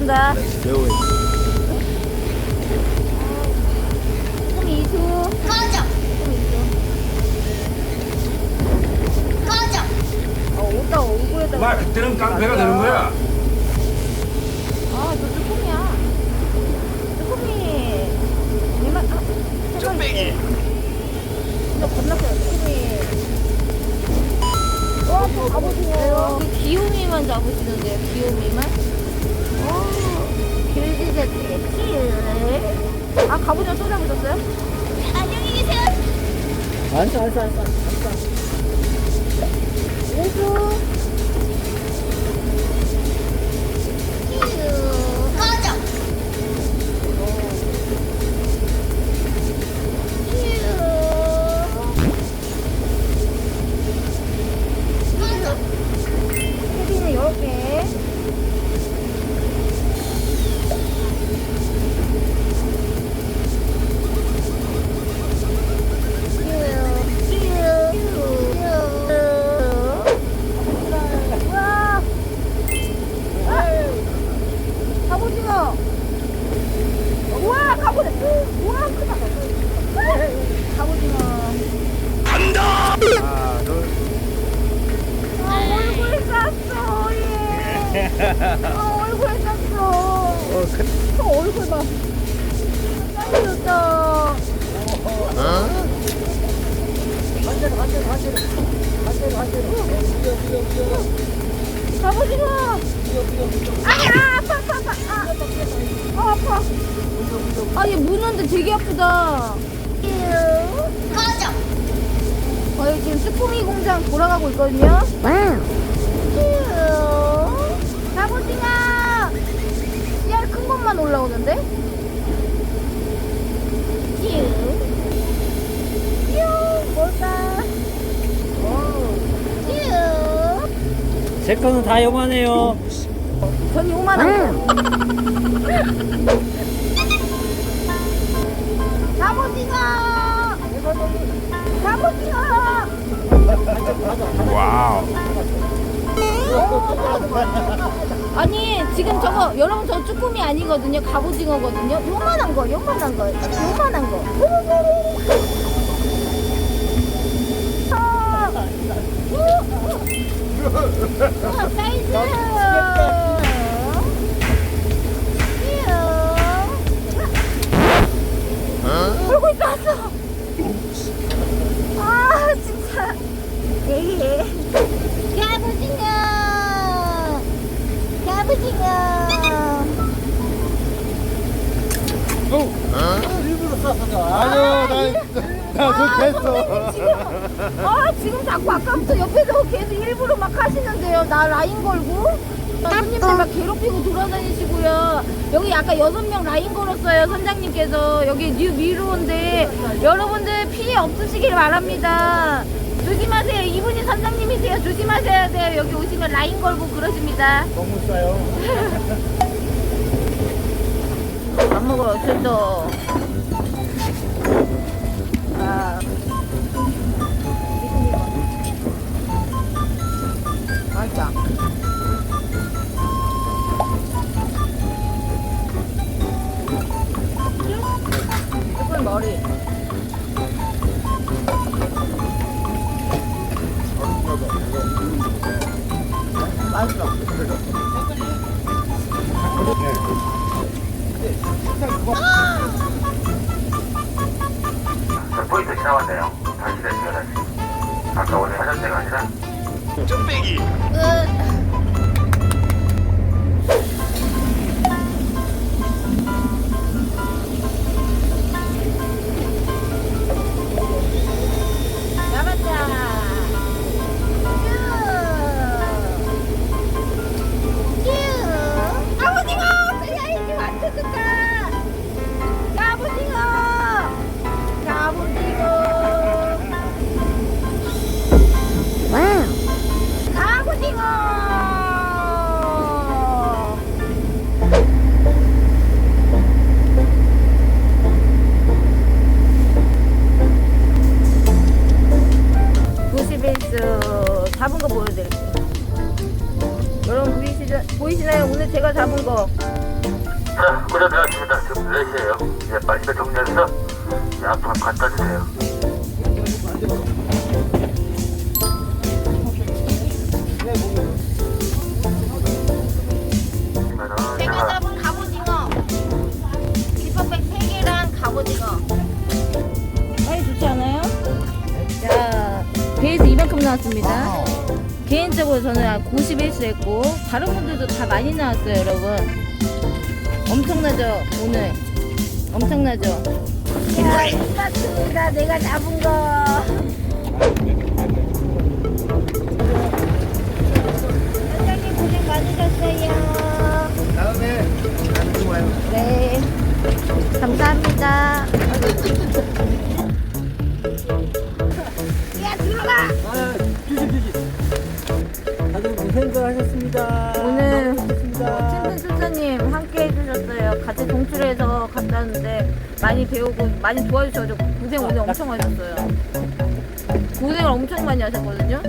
탄다. 매워. 조금 이수. 꺼져. 꺼져. 어, 오다 얼굴에다가. 마 그때는 깡패가 되는 거야. 아, 저 쭈꾸미야. 쭈꾸미. 얘만, 아, 쭈빼기. 너 겁나세요, 쭈꾸미. 와, 저 잡으시네요. 그 귀요미만 잡으시는데요, 귀요미만? 길. 아, 갑오징어 또 잡으셨어요? 안녕히 계세요. 안싸 안싸 안싸 안싸. 오수. 꺼져. 아, 얼굴 쌌어. 어 큰. 저 얼굴 봐. 쌌어. 반대로 반대로 반대로 반대로 반대로. 뛰어 뛰어 뛰어. 갑오징어. 뛰어 뛰어 뛰어. 아, 아파, 아파, 아파. 아, 아 아파. 아, 얘 무는데 되게 아프다. 꺼져. 저희 지금 스쿠미 공장 돌아가고 있거든요. 갑오징어. 씨알 큰 것만 올라오는데? 뀨. 뀨. 뭘까? 뀨. 제 거는 다 요만해요. 전 요만한 거. 갑오징어. 갑오징어. 와우. 아니 지금 저거 여러분 저 쭈꾸미 아니거든요 갑오징어거든요 요만한 거 요만한 거 요만한 거 아, 우와, 사이즈 얼굴 땄어 아 진짜 에이 갑오징어 갑오징어 일부러 쌌어. 아니요 나나 됐어. 지금, 아, 지금 자꾸 아까부터 옆에서 계속 일부러 막 하시는데요. 나 라인 걸고. 손님들 막 괴롭히고 돌아다니시고요. 여기 아까 여섯 명 라인 걸었어요. 선장님께서. 여기 뉴 미루인데 여러분들 피해 없으시길 바랍니다. 조심하세요. 이분이 선장님이세요. 조심하셔야 돼요. 여기 오시면 라인 걸고 그러십니다. 너무 싸요. 안 저도. 아. 포인트 지나왔네요. 다시 내시면 다시. 아까 원래 하던 데가 아니라 잡았다. 잡은 거 보여드릴게요. 여러분 보이시죠? 보이시나요? 오늘 제가 잡은 거 자, 들어왔습니다. 지금 4시에요. 이제 빨리 정리해서 약품 갖다 주세요. 나왔습니다. 개인적으로 저는 91수 했고, 다른 분들도 다 많이 나왔어요, 여러분. 엄청나죠, 오늘? 엄청나죠? 야, 이봤습니다. 내가 잡은 거. 원장님 고생 많으셨어요. 다음에. 네. 감사합니다. 많이 배우고 많이 도와주셔서 고생 오늘 엄청 하셨어요. 고생을 엄청 많이 하셨거든요.